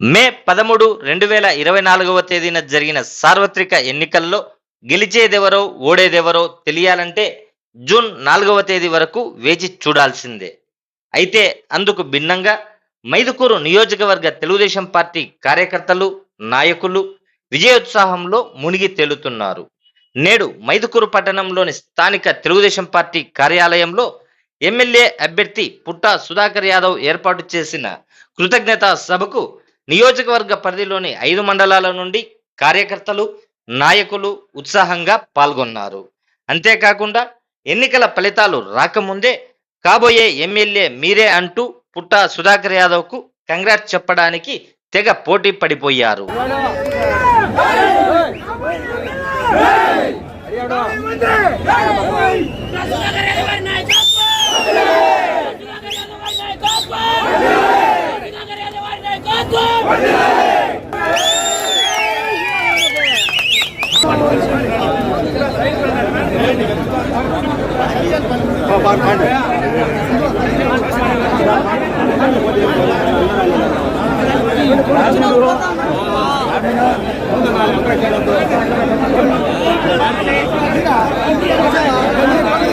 మే పదమూడు రెండు వేల ఇరవై నాలుగవ తేదీన జరిగిన సార్వత్రిక ఎన్నికల్లో గెలిచేదెవరో ఓడేదెవరో తెలియాలంటే జూన్ నాలుగవ తేదీ వరకు వేచి చూడాల్సిందే. అయితే అందుకు భిన్నంగా మైదుకూరు నియోజకవర్గ తెలుగుదేశం పార్టీ కార్యకర్తలు నాయకులు విజయోత్సాహంలో మునిగి తేలుతున్నారు. నేడు మైదుకూరు పట్టణంలోని స్థానిక తెలుగుదేశం పార్టీ కార్యాలయంలో ఎమ్మెల్యే అభ్యర్థి పుట్టా సుధాకర్ యాదవ్ ఏర్పాటు చేసిన కృతజ్ఞతా సభకు నియోజకవర్గ పరిధిలోని ఐదు మండలాల నుండి కార్యకర్తలు నాయకులు ఉత్సాహంగా పాల్గొన్నారు అంతేకాకుండా ఎన్నికల ఫలితాలు రాకముందే కాబోయే ఎమ్మెల్యే మీరే అంటూ పుట్ట సుధాకర్ యాదవ్కు కంగ్రాట్ చెప్పడానికి తెగ పోటీ పడిపోయారు ప్రభుత్వం